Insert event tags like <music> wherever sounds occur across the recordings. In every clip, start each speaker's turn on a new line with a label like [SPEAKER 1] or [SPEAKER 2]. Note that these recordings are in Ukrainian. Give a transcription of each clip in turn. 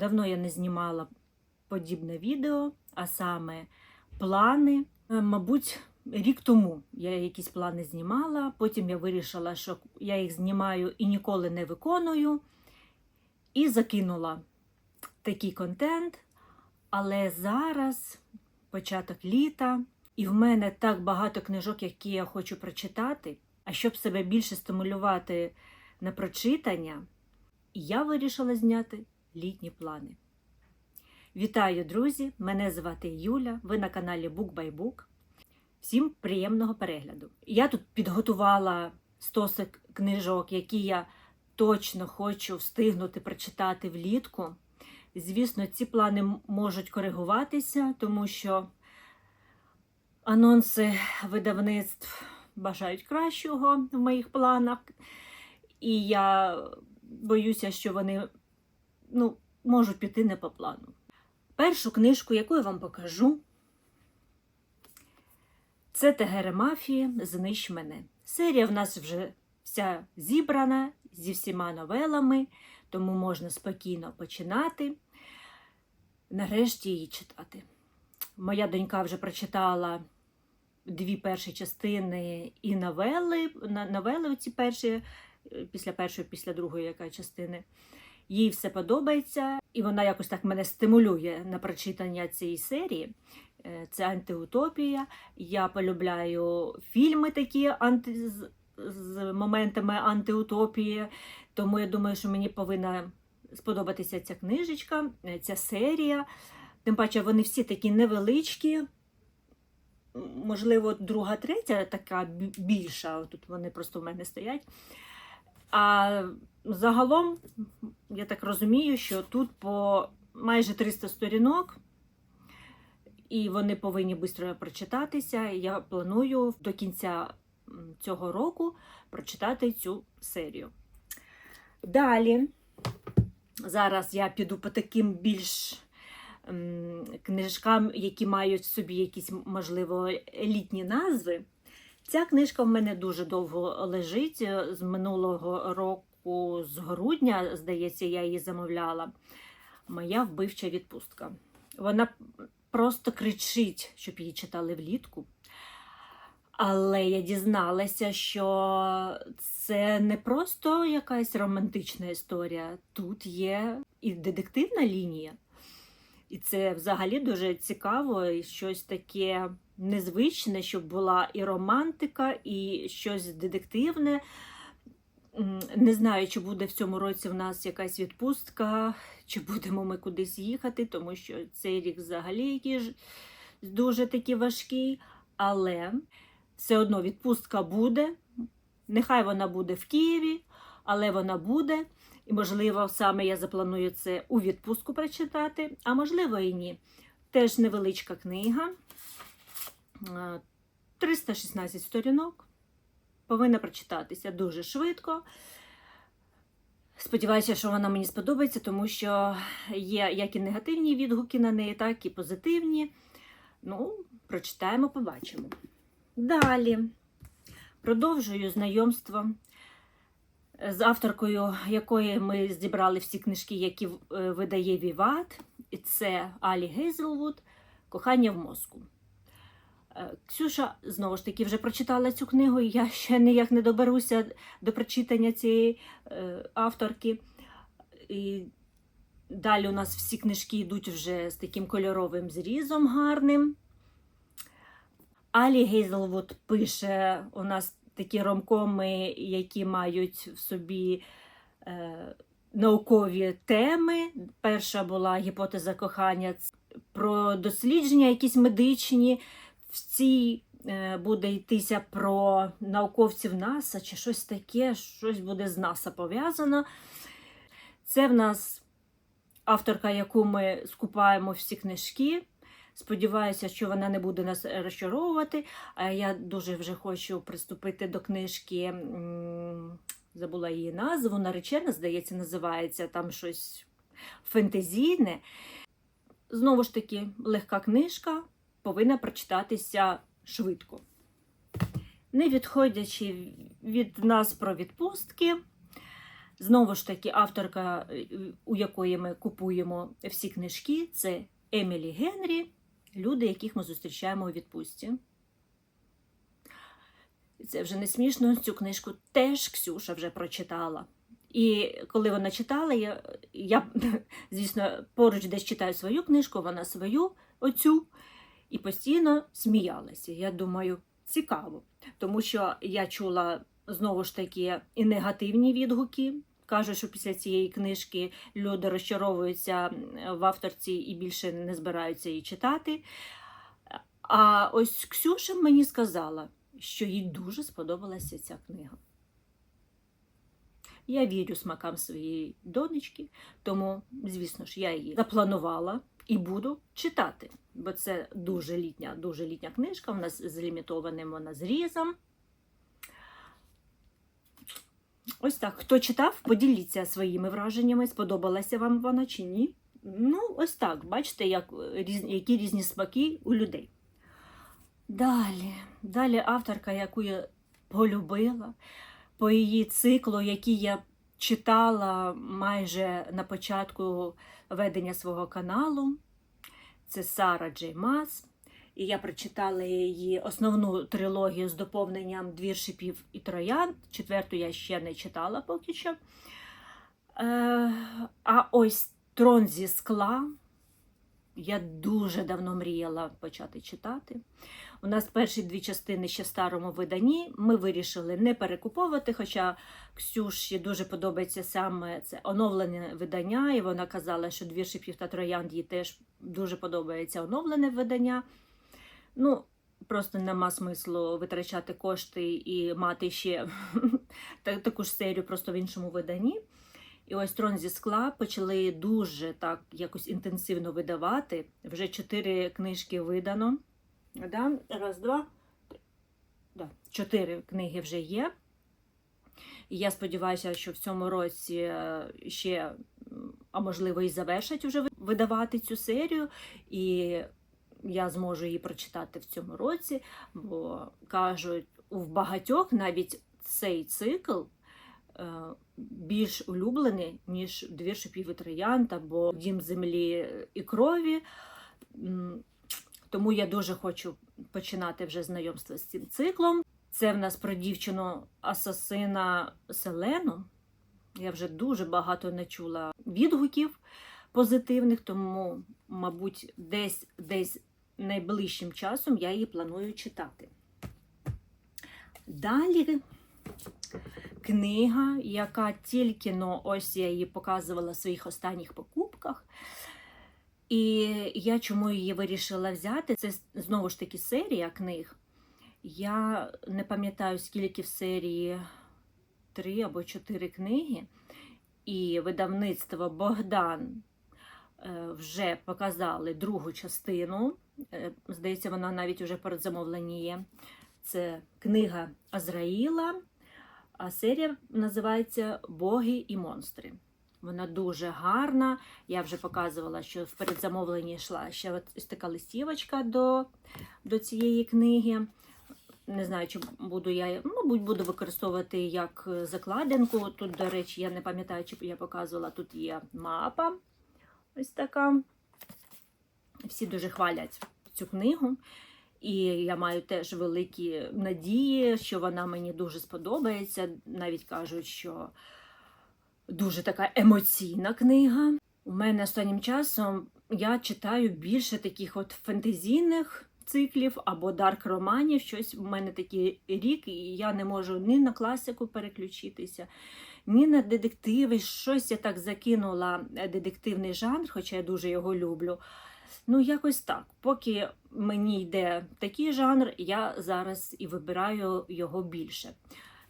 [SPEAKER 1] Давно я не знімала подібне відео, а саме плани. Е, Мабуть, рік тому я якісь плани знімала, потім я вирішила, що я їх знімаю і ніколи не виконую, і закинула такий контент. Але зараз початок літа, і в мене так багато книжок, які я хочу прочитати. А щоб себе більше стимулювати на прочитання, я вирішила зняти літні плани. Вітаю, друзі! Мене звати Юля. Ви на каналі Book by Book. Всім приємного перегляду. Я тут підготувала стосик книжок, які я точно хочу встигнути прочитати влітку. Звісно, ці плани можуть коригуватися, тому що анонси видавництв бажають кращого в моїх планах. І я боюся, що вони ну, можуть піти не по плану. Першу книжку, яку я вам покажу, це Тегере Мафії Знищ мене. Серія в нас вже вся зібрана зі всіма новелами, тому можна спокійно починати. Нарешті її читати. Моя донька вже прочитала дві перші частини і новели, новели оці перші, е, після першої, після другої яка частини. Їй все подобається, і вона якось так мене стимулює на прочитання цієї серії. Е, Це антиутопія. Я полюбляю фільми такі анти... з- моментами антиутопії, тому я думаю, що мені повинна сподобатися ця книжечка, е, ця серія. Тим паче, вони всі такі невеличкі. Можливо, друга, третя така більша. Тут вони просто в мене стоять. А загалом, я так розумію, що тут по майже 300 сторінок, і вони повинні швидко прочитатися. Я планую до кінця цього року прочитати цю серію. Далі, зараз я піду по таким більш книжкам, які мають в собі якісь, можливо, літні назви. Ця книжка в мене дуже довго лежить. е, З минулого року, з грудня, здається, я її замовляла. Моя вбивча відпустка. Вона просто кричить, щоб її читали влітку. Але я дізналася, що це не просто якась романтична історія. Тут є і детективна лінія. І це взагалі дуже цікаво, і щось таке незвичне, щоб була і романтика, і щось детективне. Не знаю, чи буде в цьому році в нас якась відпустка, чи будемо ми кудись їхати, тому що цей рік взагалі який ж дуже такий важкий. Але все одно відпустка буде. Нехай вона буде в Києві, але вона буде. І, можливо, саме я запланую це у відпустку прочитати, а можливо і ні. Теж невеличка книга. Е, 316 сторінок. Повинна прочитатися дуже швидко. Сподіваюся, що вона мені сподобається, тому що є як і негативні відгуки на неї, так і позитивні. Ну, прочитаємо, побачимо. Далі продовжую знайомство з авторкою, якої ми зібрали всі книжки, які е, видає Віват. І це Алі Гейзелвуд Кохання в мозку. Е, Ксюша знову ж таки вже прочитала цю книгу, і я ще ніяк не доберуся до прочитання цієї е, авторки. І далі у нас всі книжки йдуть вже з таким кольоровим зрізом гарним. Алі Гейзелвуд пише у нас такі ромкоми, які мають в собі е, наукові теми. Перша була гіпотеза кохання про дослідження, якісь медичні. В цій е, буде йтися про науковців НАСА чи щось таке, щось буде з НАСА пов'язано. Це в нас авторка, яку ми скупаємо всі книжки. Сподіваюся, що вона не буде нас розчаровувати. Я дуже вже хочу приступити до книжки. Забула її назву. Наречена, здається, називається там щось фентезійне. Знову ж таки, легка книжка повинна прочитатися швидко. Не відходячи від нас про відпустки, Знову ж таки, авторка, у якої ми купуємо всі книжки, це Емілі Генрі, люди, яких ми зустрічаємо у відпустці. Це вже не смішно. Цю книжку теж Ксюша вже прочитала. І коли вона читала, я, я <laughs> звісно, поруч десь читаю свою книжку, вона свою оцю, і постійно сміялася. Я думаю, цікаво, тому що я чула знову ж таки і негативні відгуки. Кажуть, що після цієї книжки люди розчаровуються в авторці і більше не збираються її читати. А ось Ксюша мені сказала, що їй дуже сподобалася ця книга. Я вірю смакам своєї донечки, тому, звісно ж, я її запланувала і буду читати, бо це дуже літня, дуже літня книжка, вона з лімітованим вона зрізом. Ось так. Хто читав, поділіться своїми враженнями, сподобалася вам вона чи ні. Ну, ось так, бачите, як, які різні смаки у людей. Далі, далі авторка, яку я полюбила, по її циклу, який я читала майже на початку ведення свого каналу. Це Сара Джей Мас. І я прочитала її основну трилогію з доповненням двір шипів і троян. Четверту я ще не читала поки що. Е, а ось Трон зі скла. Я дуже давно мріяла почати читати. У нас перші дві частини ще в старому виданні. Ми вирішили не перекуповувати, хоча Ксюші дуже подобається саме це оновлене видання, і вона казала, що дві шипів та троянд їй теж дуже подобається оновлене видання. Ну, просто нема смислу витрачати кошти і мати ще <laughs> таку ж серію просто в іншому виданні. І ось трон зі скла почали дуже так якось інтенсивно видавати. Вже чотири книжки видано. Да? Раз, два. Да. Чотири книги вже є. І я сподіваюся, що в цьому році е, ще, а можливо, і завершать уже видавати цю серію. І я зможу її прочитати в цьому році, бо кажуть, в багатьох навіть цей цикл більш улюблений, ніж дві шипів і троянд або дім землі і крові. Тому я дуже хочу починати вже знайомство з цим циклом. Це в нас про дівчину асасина Селену. Я вже дуже багато не чула відгуків позитивних, тому, мабуть, десь десь найближчим часом я її планую читати. Далі книга, яка тільки но ось я її показувала в своїх останніх покупках. І я чому її вирішила взяти? Це знову ж таки серія книг. Я не пам'ятаю, скільки в серії три або чотири книги, і видавництво Богдан е, вже показали другу частину. Е, Здається, вона навіть вже передзамовлені є. Це книга Азраїла, а серія називається Боги і монстри. Вона дуже гарна. Я вже показувала, що в передзамовленні йшла ще ось така листівочка до, до цієї книги. Не знаю, чи буду я, мабуть, буду використовувати як закладинку. Тут, до речі, я не пам'ятаю, чи я показувала, тут є мапа. Ось така. Всі дуже хвалять цю книгу. І я маю теж великі надії, що вона мені дуже сподобається. Навіть кажуть, що дуже така емоційна книга. У мене останнім часом я читаю більше таких от фентезійних циклів або дарк романів. Щось у мене такий рік, і я не можу ні на класику переключитися, ні на детективи. Щось я так закинула е, детективний жанр, хоча я дуже його люблю. Ну, якось так. Поки мені йде такий жанр, я зараз і вибираю його більше.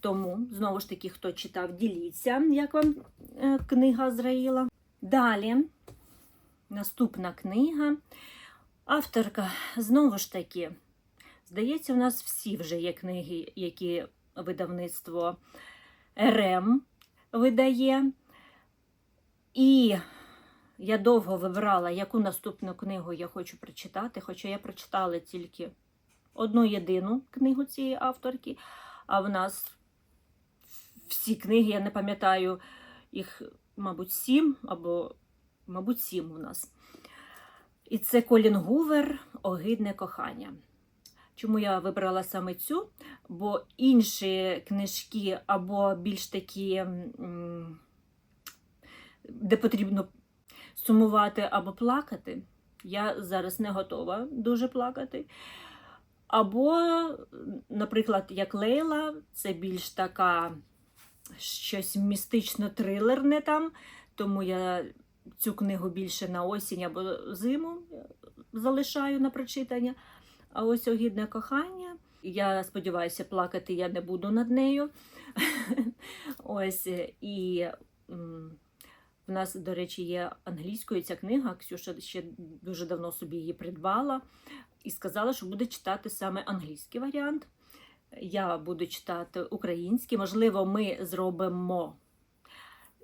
[SPEAKER 1] Тому, знову ж таки, хто читав, діліться, як вам е, книга Азраїла. Далі, наступна книга. Авторка, знову ж таки, здається, у нас всі вже є книги, які видавництво РМ видає. І я довго вибирала, яку наступну книгу я хочу прочитати, хоча я прочитала тільки одну єдину книгу цієї авторки, а в нас всі книги, я не пам'ятаю, Їх, мабуть, сім або, мабуть, сім у нас. І це Колін Гувер Огидне кохання. Чому я вибрала саме цю? Бо інші книжки або більш такі, де потрібно сумувати або плакати. Я зараз не готова дуже плакати. Або, наприклад, як Лейла, це більш така щось містично-трилерне там, тому я цю книгу більше на осінь або зиму залишаю на прочитання. А ось огідне кохання. Я сподіваюся, плакати я не буду над нею. <laughs> Ось і в нас, до речі, є англійською ця книга. Ксюша ще дуже давно собі її придбала і сказала, що буде читати саме англійський варіант. Я буду читати український. Можливо, ми зробимо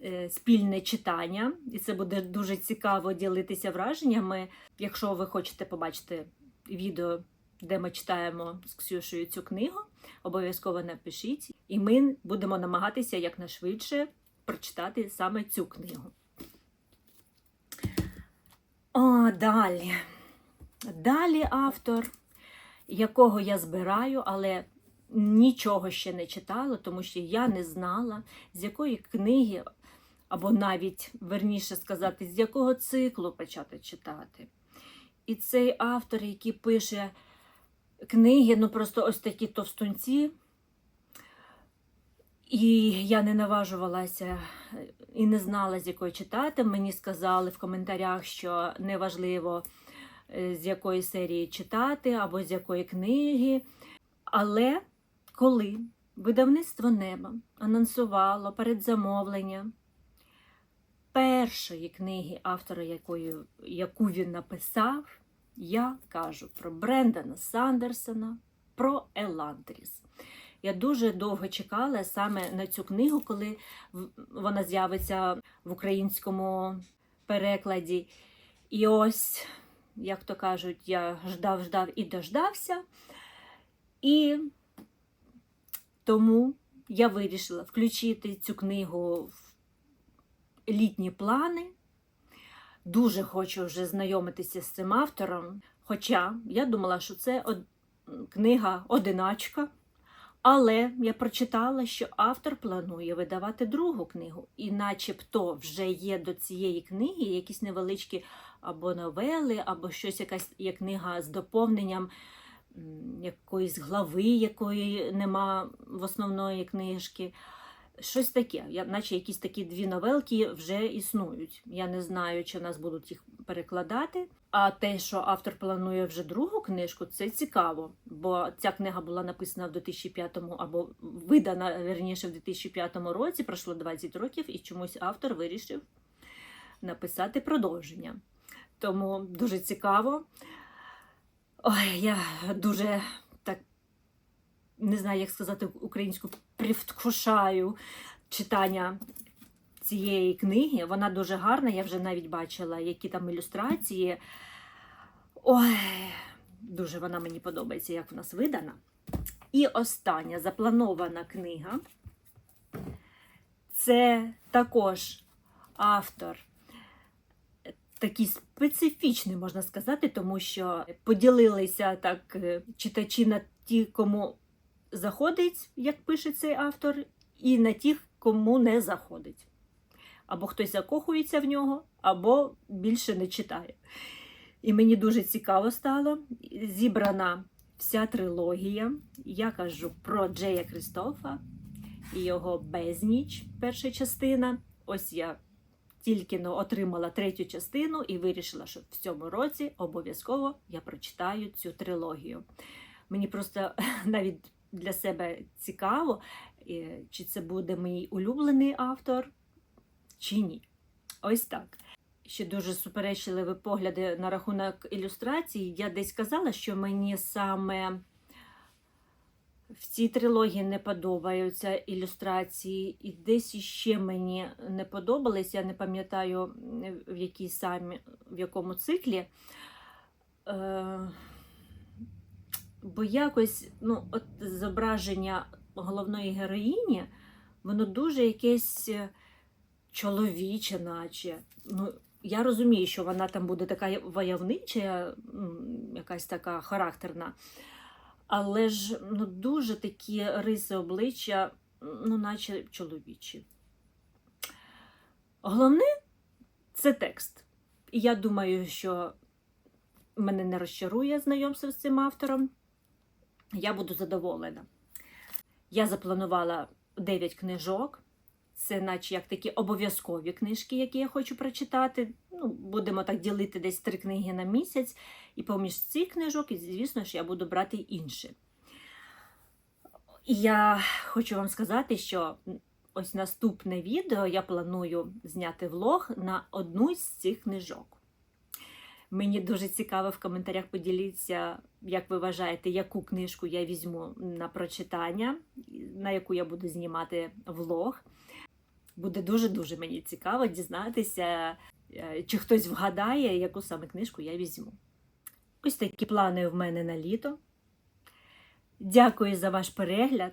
[SPEAKER 1] е, спільне читання, і це буде дуже цікаво ділитися враженнями. Якщо ви хочете побачити відео, де ми читаємо з Ксюшею цю книгу, обов'язково напишіть, і ми будемо намагатися якнайшвидше прочитати саме цю книгу. О, далі. Далі автор, якого я збираю, але нічого ще не читала, тому що я не знала, з якої книги, або навіть верніше сказати, з якого циклу почати читати. І цей автор, який пише книги, ну просто ось такі товстунці. І я не наважувалася і не знала, з якої читати. Мені сказали в коментарях, що неважливо, е, з якої серії читати або з якої книги. Але коли видавництво неба анонсувало передзамовлення першої книги, автора якої, яку він написав, я кажу про Брендана Сандерсона, про Еландріс. Я дуже довго чекала саме на цю книгу, коли вона з'явиться в українському перекладі. І ось, як то кажуть, я ждав, ждав і дождався. І тому я вирішила включити цю книгу в літні плани. Дуже хочу вже знайомитися з цим автором. Хоча я думала, що це книга одиначка. Але я прочитала, що автор планує видавати другу книгу, і начебто вже є до цієї книги якісь невеличкі або новели, або щось якась є книга з доповненням якоїсь глави, якої нема в основної книжки. Щось таке, я, наче якісь такі дві новелки вже існують. Я не знаю, чи в нас будуть їх перекладати. А те, що автор планує вже другу книжку, це цікаво, бо ця книга була написана в 2005 або видана верніше в 2005 році, пройшло 20 років, і чомусь автор вирішив написати продовження. Тому дуже цікаво. Ой, я дуже не знаю, як сказати українську, привкушаю читання цієї книги. Вона дуже гарна. Я вже навіть бачила, які там ілюстрації. Ой, дуже вона мені подобається, як в нас видана. І остання запланована книга. Це також автор такий специфічний, можна сказати, тому що поділилися так е, читачі на ті, кому заходить, як пише цей автор, і на тих, кому не заходить. Або хтось закохується в нього, або більше не читає. І мені дуже цікаво стало. Зібрана вся трилогія. Я кажу про Джея Кристофа і його безніч, перша частина. Ось я тільки но отримала третю частину і вирішила, що в цьому році обов'язково я прочитаю цю трилогію. Мені просто <laughs> навіть для себе цікаво, е, чи це буде мій улюблений автор, чи ні. Ось так. Ще дуже суперечливі погляди на рахунок ілюстрацій. Я десь казала, що мені саме в цій трилогії не подобаються ілюстрації, і десь іще мені не подобались. Я не пам'ятаю, в якій самі, в якому циклі. Е, бо якось ну, от зображення головної героїні, воно дуже якесь е, чоловіча, наче. Ну, я розумію, що вона там буде така войовнича, якась така характерна. Але ж ну, дуже такі риси обличчя, ну, наче чоловічі. Головне це текст. Я думаю, що мене не розчарує знайомство з цим автором. Я буду задоволена. Я запланувала 9 книжок. Це, наче як такі обов'язкові книжки, які я хочу прочитати. Ну, будемо так ділити десь три книги на місяць. І поміж цих книжок, звісно ж, я буду брати інші. І я хочу вам сказати, що ось наступне відео я планую зняти влог на одну з цих книжок. Мені дуже цікаво в коментарях поділіться, як ви вважаєте, яку книжку я візьму на прочитання, на яку я буду знімати влог. Буде дуже-дуже мені цікаво дізнатися, е, чи хтось вгадає, яку саме книжку я візьму. Ось такі плани в мене на літо. Дякую за ваш перегляд.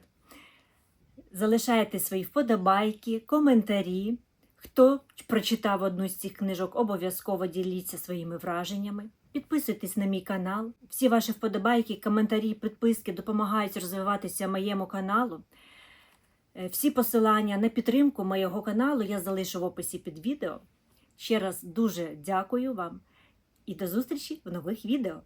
[SPEAKER 1] Залишайте свої вподобайки, коментарі. Хто прочитав одну з цих книжок, обов'язково діліться своїми враженнями. Підписуйтесь на мій канал. Всі ваші вподобайки, коментарі, підписки допомагають розвиватися моєму каналу. Е, Всі посилання на підтримку моєго каналу я залишу в описі під відео. Ще раз дуже дякую вам і до зустрічі в нових відео.